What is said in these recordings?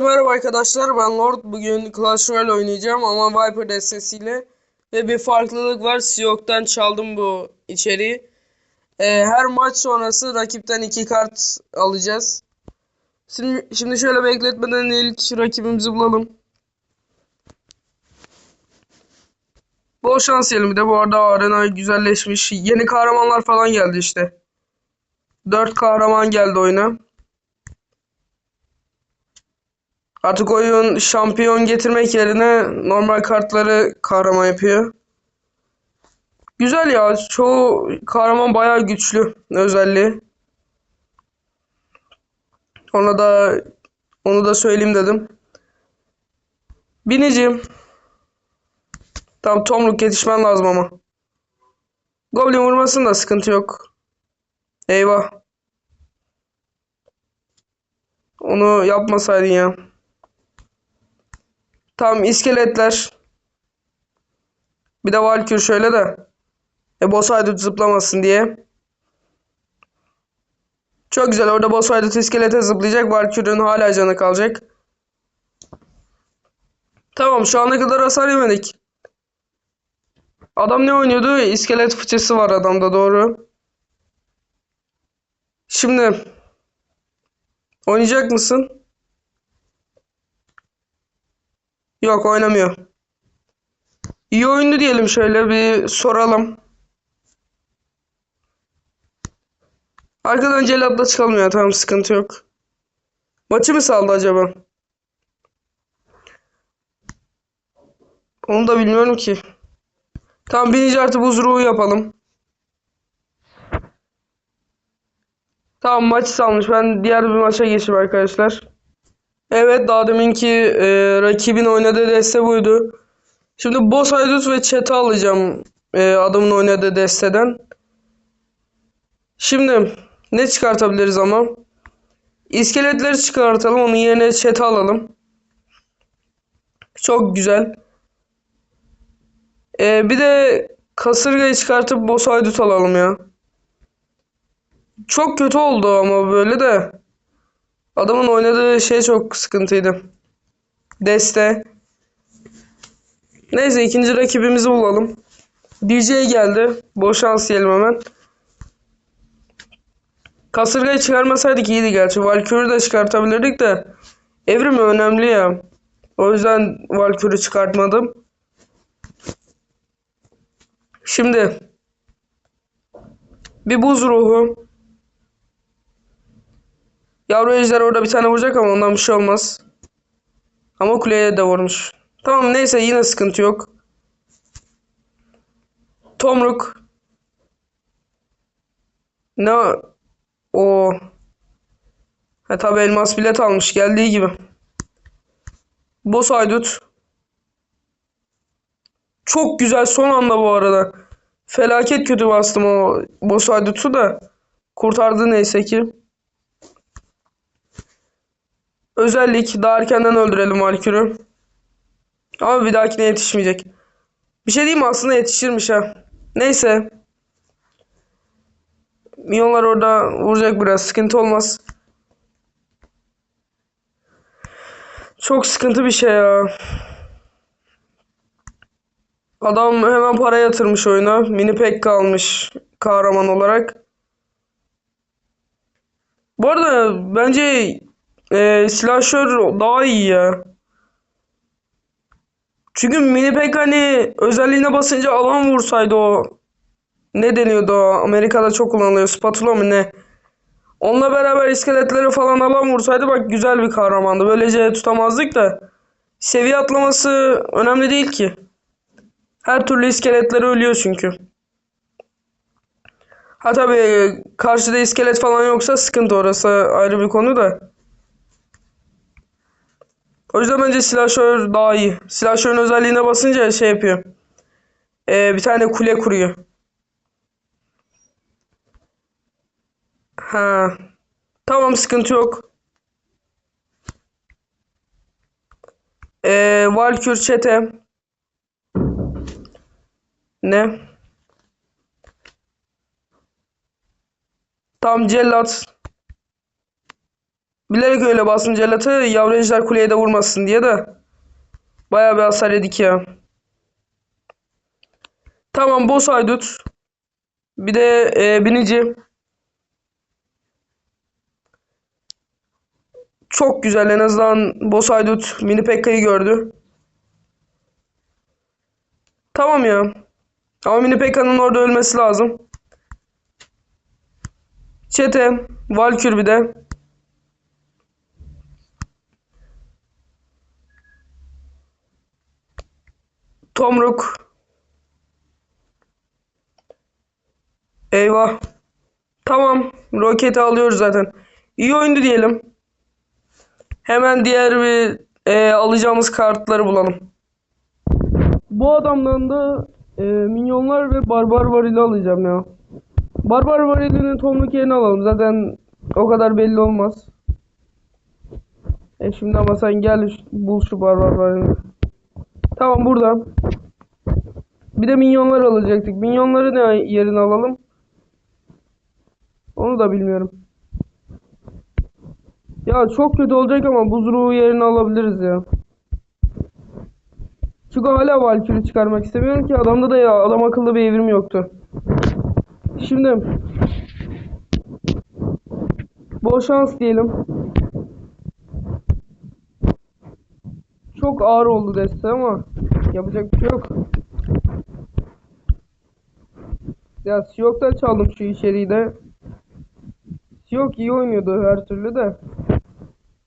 Merhaba arkadaşlar. Ben Lord. Bugün Clash Royale oynayacağım ama Viper destesiyle ve bir farklılık var. Siyok'tan çaldım bu içeriği. Ee, her maç sonrası rakipten iki kart alacağız. Şimdi, şimdi şöyle bekletmeden ilk rakibimizi bulalım. Bol şans diyelim. Bir de bu arada arena güzelleşmiş. Yeni kahramanlar falan geldi işte. 4 kahraman geldi oyuna Artık oyun şampiyon getirmek yerine normal kartları kahraman yapıyor. Güzel ya. Çoğu kahraman bayağı güçlü özelliği. Ona da onu da söyleyeyim dedim. Binicim. Tam tomruk yetişmen lazım ama. Goblin vurmasın da sıkıntı yok. Eyvah. Onu yapmasaydın ya. Tamam iskeletler. Bir de Valkür şöyle de. E boss zıplamasın diye. Çok güzel orada boss haydut iskelete zıplayacak. Valkür'ün hala canı kalacak. Tamam şu ana kadar hasar yemedik. Adam ne oynuyordu? İskelet fıçısı var adamda doğru. Şimdi oynayacak mısın? Yok oynamıyor. İyi oyundu diyelim şöyle bir soralım. Arkadan Celat'la çıkalım ya tamam sıkıntı yok. Maçı mı saldı acaba? Onu da bilmiyorum ki. Tamam birinci artı buz ruhu yapalım. Tamam maç salmış. Ben diğer bir maça geçeyim arkadaşlar. Evet daha deminki e, rakibin oynadığı deste buydu. Şimdi Boss ve Chat'i alacağım e, adamın oynadığı desteden. Şimdi ne çıkartabiliriz ama? İskeletleri çıkartalım onun yerine Chat'i alalım. Çok güzel. E, bir de kasırgayı çıkartıp Boss alalım ya. Çok kötü oldu ama böyle de. Adamın oynadığı şey çok sıkıntıydı. Deste. Neyse ikinci rakibimizi bulalım. DJ geldi. Boş şans hemen. Kasırgayı çıkarmasaydık iyiydi gerçi. Valkyrie'yi de çıkartabilirdik de. Evrim önemli ya. O yüzden Valkyrie çıkartmadım. Şimdi bir buz ruhu. Yavru ejder orada bir tane vuracak ama ondan bir şey olmaz. Ama kuleye de vurmuş. Tamam neyse yine sıkıntı yok. Tomruk. Ne? O. Ha tabi elmas bilet almış geldiği gibi. Boss haydut. Çok güzel son anda bu arada. Felaket kötü bastım o boss haydutu da. Kurtardı neyse ki. Özellik daha erkenden öldürelim Valkyrie'yi. Ama bir dahakine yetişmeyecek. Bir şey diyeyim mi? Aslında yetişirmiş ha. Neyse. Milyonlar orada vuracak biraz. Sıkıntı olmaz. Çok sıkıntı bir şey ya. Adam hemen para yatırmış oyuna. Mini pek kalmış kahraman olarak. Bu arada bence e, silahşör daha iyi ya. Çünkü mini pek hani özelliğine basınca alan vursaydı o ne deniyordu o Amerika'da çok kullanılıyor spatula mı ne? Onunla beraber iskeletleri falan alan vursaydı bak güzel bir kahramandı. Böylece tutamazdık da seviye atlaması önemli değil ki. Her türlü iskeletleri ölüyor çünkü. Ha tabi karşıda iskelet falan yoksa sıkıntı orası ayrı bir konu da. O yüzden bence silahşör daha iyi. Silahşörün özelliğine basınca şey yapıyor. Ee, bir tane kule kuruyor. Ha. Tamam sıkıntı yok. Ee, Valkür çete. Ne? Tam cellat. Bilerek öyle bastım celatı yavru ejder kuleye de vurmasın diye de. Bayağı bir hasar yedik ya. Tamam boss haydut. Bir de e, binici. Çok güzel en azından boss haydut mini Pekka'yı gördü. Tamam ya. Ama mini Pekka'nın orada ölmesi lazım. Çete, Valkür bir de. Tomruk. Eyvah. Tamam. Roketi alıyoruz zaten. İyi oyundu diyelim. Hemen diğer bir e, alacağımız kartları bulalım. Bu adamdan da e, minyonlar ve barbar varili alacağım ya. Barbar varilinin tomruk yerini alalım. Zaten o kadar belli olmaz. E şimdi ama sen gel bul şu barbar varilini. Tamam burada. Bir de minyonlar alacaktık. Minyonları ne yerine alalım? Onu da bilmiyorum. Ya çok kötü olacak ama buz ruhu yerine alabiliriz ya. Çünkü hala Valkyrie çıkarmak istemiyorum ki adamda da ya adam akıllı bir evrim yoktu. Şimdi bol şans diyelim. Çok ağır oldu deste ama yapacak bir şey yok. Ya Siyok'tan çaldım şu içeriği de. Siyok iyi oynuyordu her türlü de.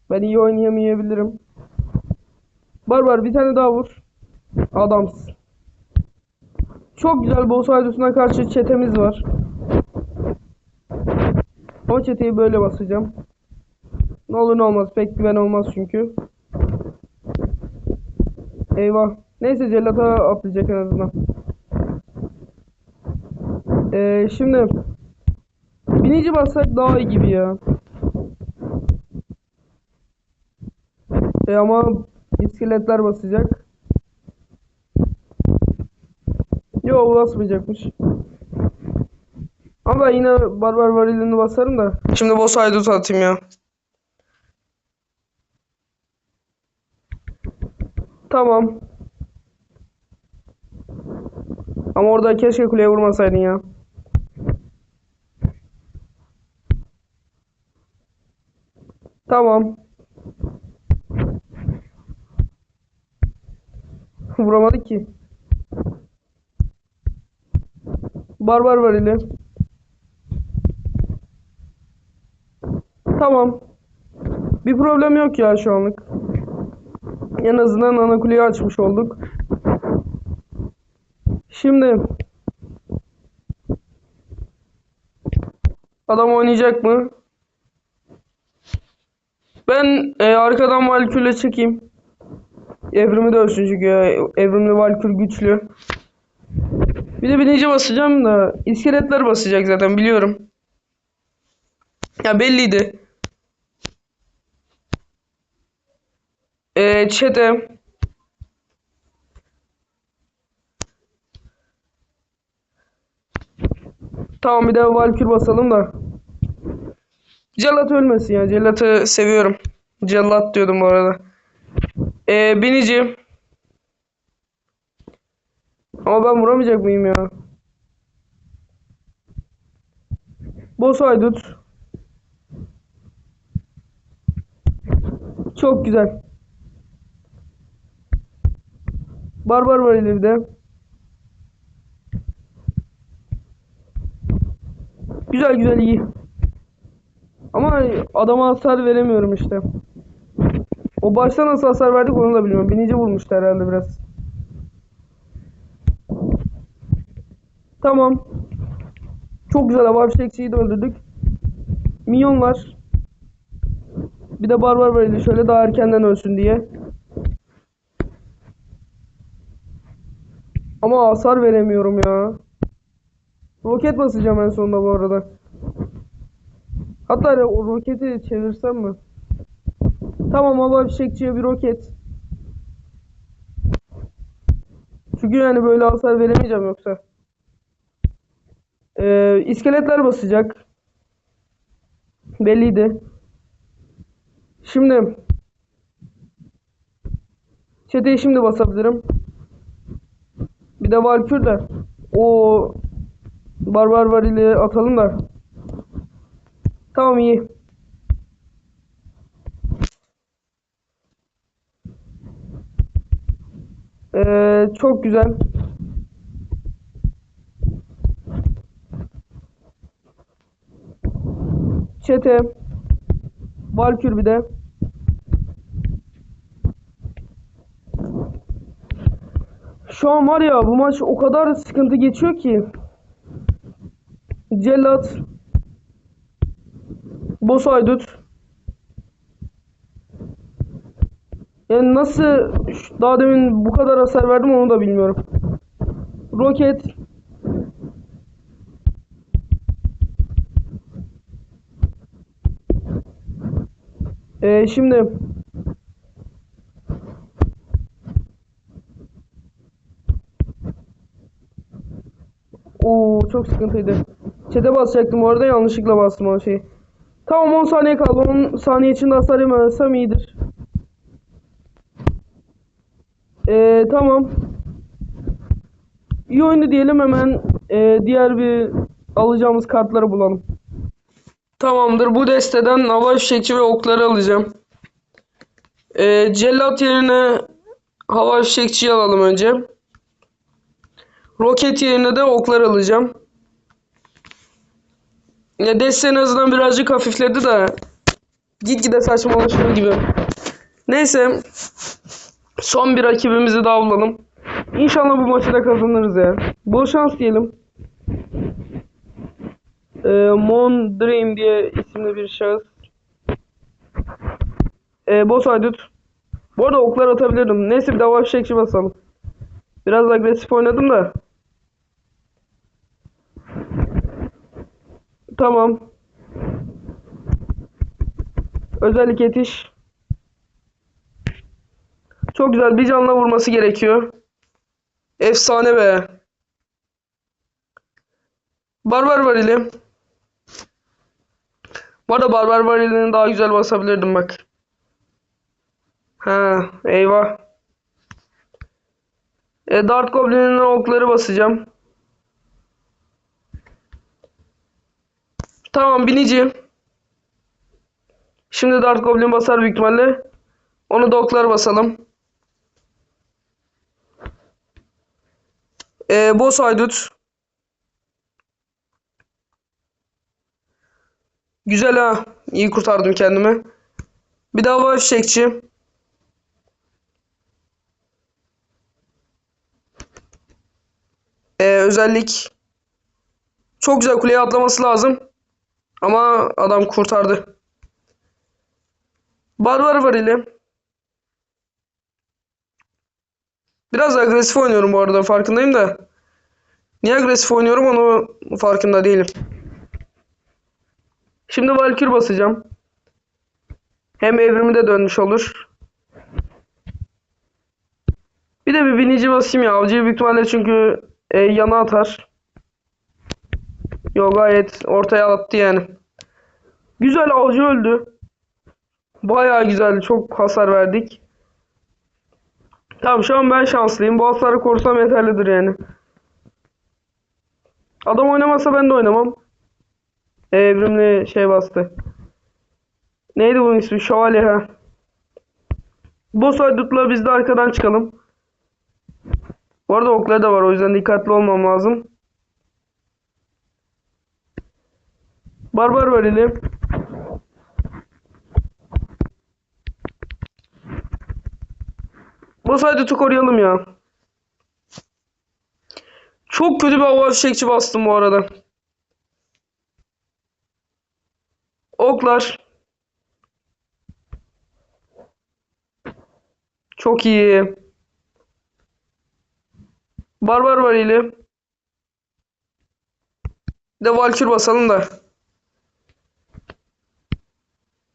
Ben iyi oynayamayabilirim. Barbar bir tane daha vur. Adamsın. Çok güzel boss haydutuna karşı çetemiz var. O çeteyi böyle basacağım. Ne olur ne olmaz pek güven olmaz çünkü. Eyvah. Neyse cellata atlayacak en azından. Ee, şimdi binici bassak daha iyi gibi ya. E ama iskeletler basacak. Yo basmayacakmış. Ama ben yine barbar varilini basarım da. Şimdi boss haydut atayım ya. Tamam. Ama orada keşke kuleye vurmasaydın ya. Tamam. Vuramadık ki. Barbar var eli. Tamam. Bir problem yok ya şu anlık. En azından ana kuleyi açmış olduk. Şimdi adam oynayacak mı? Ben e, arkadan Valkür'le çekeyim. Evrimi de ölsün çünkü ya. Evrimli Valkür güçlü. Bir de birinci basacağım da iskeletler basacak zaten biliyorum. Ya belliydi. Ee, çete. Tamam bir de Valkür basalım da. Cellat ölmesin ya. Cellat'ı seviyorum. Cellat diyordum bu arada. Ee, binici. Ama ben vuramayacak mıyım ya? Boss haydut. Çok güzel. Barbar var elimde. Güzel güzel iyi. Ama adama hasar veremiyorum işte. O başta nasıl hasar verdik onu da bilmiyorum. Binici vurmuştu herhalde biraz. Tamam. Çok güzel hava fişekçiyi de öldürdük. Minyon var. Bir de barbar var eli şöyle daha erkenden ölsün diye. Ama hasar veremiyorum ya. Roket basacağım en sonunda bu arada. Hatta o roketi çevirsem mi? Tamam hava fişekçiye bir roket. Çünkü yani böyle hasar veremeyeceğim yoksa. Ee, iskeletler basacak. Belliydi. Şimdi çeteyi şimdi basabilirim. Bir de Valkür de. O barbar var ile atalım da. Tamam iyi. Ee, çok güzel. Çete. Valkür bir de. Şu an var ya bu maç o kadar sıkıntı geçiyor ki. Cellat. Boss Haydut. Yani nasıl daha demin bu kadar hasar verdim onu da bilmiyorum. Roket. Ee, şimdi Oo çok sıkıntıydı. Çete basacaktım bu arada yanlışlıkla bastım o şeyi. Tamam 10 saniye kaldı. 10 saniye içinde hasar yemezsem iyidir. Ee, tamam. İyi oyunu diyelim hemen ee, diğer bir alacağımız kartları bulalım. Tamamdır. Bu desteden hava fişekçi ve okları alacağım. Ee, cellat yerine hava fişekçiyi alalım önce. Roket yerine de oklar alacağım. Ya deste en azından birazcık hafifledi de gitgide saçmalaşıyor gibi. Neyse. Son bir rakibimizi daha bulalım. İnşallah bu maçı da kazanırız ya. Bol şans diyelim. Ee, Mon Dream diye isimli bir şahıs. Ee, boss haydut. Bu arada oklar atabilirim. Neyse bir daha fişekçi basalım. Biraz agresif oynadım da. Tamam. Özellik yetiş. Çok güzel bir canla vurması gerekiyor. Efsane be. Barbar varili. Bu arada barbar varilini daha güzel basabilirdim bak. Ha, eyvah. E, Dart Goblin'in okları basacağım. Tamam binici. Şimdi Dart Goblin basar büyük ihtimalle. Onu da oklar basalım. Ee, boss haydut. Güzel ha. İyi kurtardım kendimi. Bir daha hava fişekçi. Ee, özellik. Çok güzel kuleye atlaması lazım. Ama adam kurtardı. Barbar var ile. Biraz agresif oynuyorum bu arada farkındayım da. Niye agresif oynuyorum onu farkında değilim. Şimdi Valkür basacağım. Hem evrimi de dönmüş olur. Bir de bir binici basayım ya. Avcıyı büyük ihtimalle çünkü e, yana atar. Yo gayet ortaya attı yani. Güzel avcı öldü. Bayağı güzel. Çok hasar verdik. Tamam şu an ben şanslıyım. Bu hasarı korusam yeterlidir yani. Adam oynamasa ben de oynamam. E, Evrimli şey bastı. Neydi bunun ismi? Şövalye ha. Boss haydutla biz de arkadan çıkalım. Bu arada okları da var o yüzden dikkatli olmam lazım. Barbar var elim. Boss haydutu koruyalım ya. Çok kötü bir hava fişekçi bastım bu arada. Oklar. Çok iyi. Barbar var ile. De Valkür basalım da.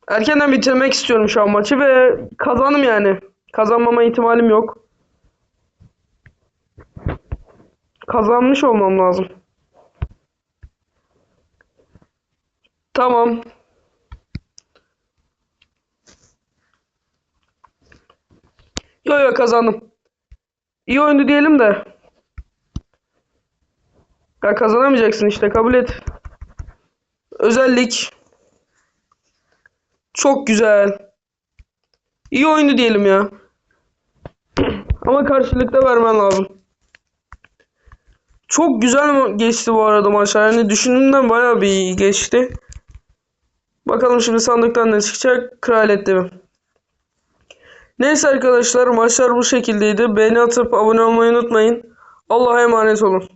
Erkenden bitirmek istiyorum şu an maçı ve kazandım yani. Kazanmama ihtimalim yok. Kazanmış olmam lazım. Tamam. Yo yo kazandım. İyi oyundu diyelim de. Ya kazanamayacaksın işte kabul et. Özellik. Çok güzel. İyi oyundu diyelim ya. Ama karşılıkta vermen lazım. Çok güzel geçti bu arada maçlar. Yani düşündüğümden bayağı bir iyi geçti. Bakalım şimdi sandıktan ne çıkacak? Kraliyet mi? Neyse arkadaşlar maçlar bu şekildeydi. Beğeni atıp abone olmayı unutmayın. Allah'a emanet olun.